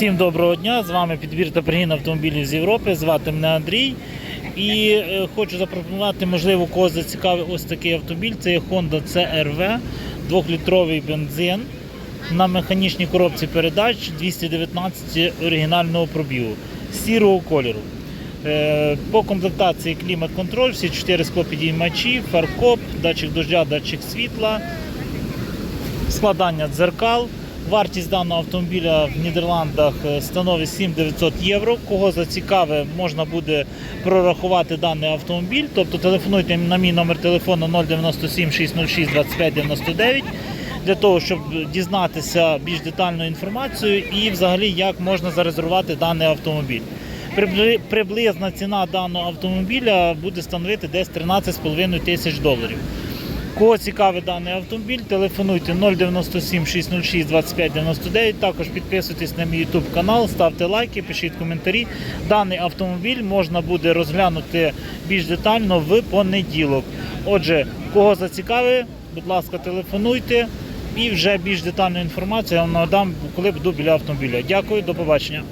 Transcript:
Всім доброго дня! З вами підбір та пригін автомобілів з Європи. Звати мене Андрій. І е, хочу запропонувати, можливо, когось зацікавив ось такий автомобіль. Це є Honda CRV, 2-літровий бензин на механічній коробці передач 219 оригінального пробігу сірого кольору. Е, По комплектації клімат-контроль, всі 4 склопідіймачі, фаркоп, датчик дождя, датчик світла, складання дзеркал. Вартість даного автомобіля в Нідерландах е, становить 7900 євро. Кого зацікавить, можна буде прорахувати даний автомобіль. Тобто телефонуйте на мій номер телефону 097 606 25 99 для того, щоб дізнатися більш детальну інформацію і взагалі як можна зарезервувати даний автомобіль. Приблизна ціна даного автомобіля буде становити десь 13,5 тисяч доларів. Кого цікавий даний автомобіль, телефонуйте 097 606 25 99. Також підписуйтесь на мій YouTube канал, ставте лайки, пишіть коментарі. Даний автомобіль можна буде розглянути більш детально в понеділок. Отже, кого зацікавить, будь ласка, телефонуйте і вже більш детальну інформацію я вам надам, коли буду біля автомобіля. Дякую, до побачення.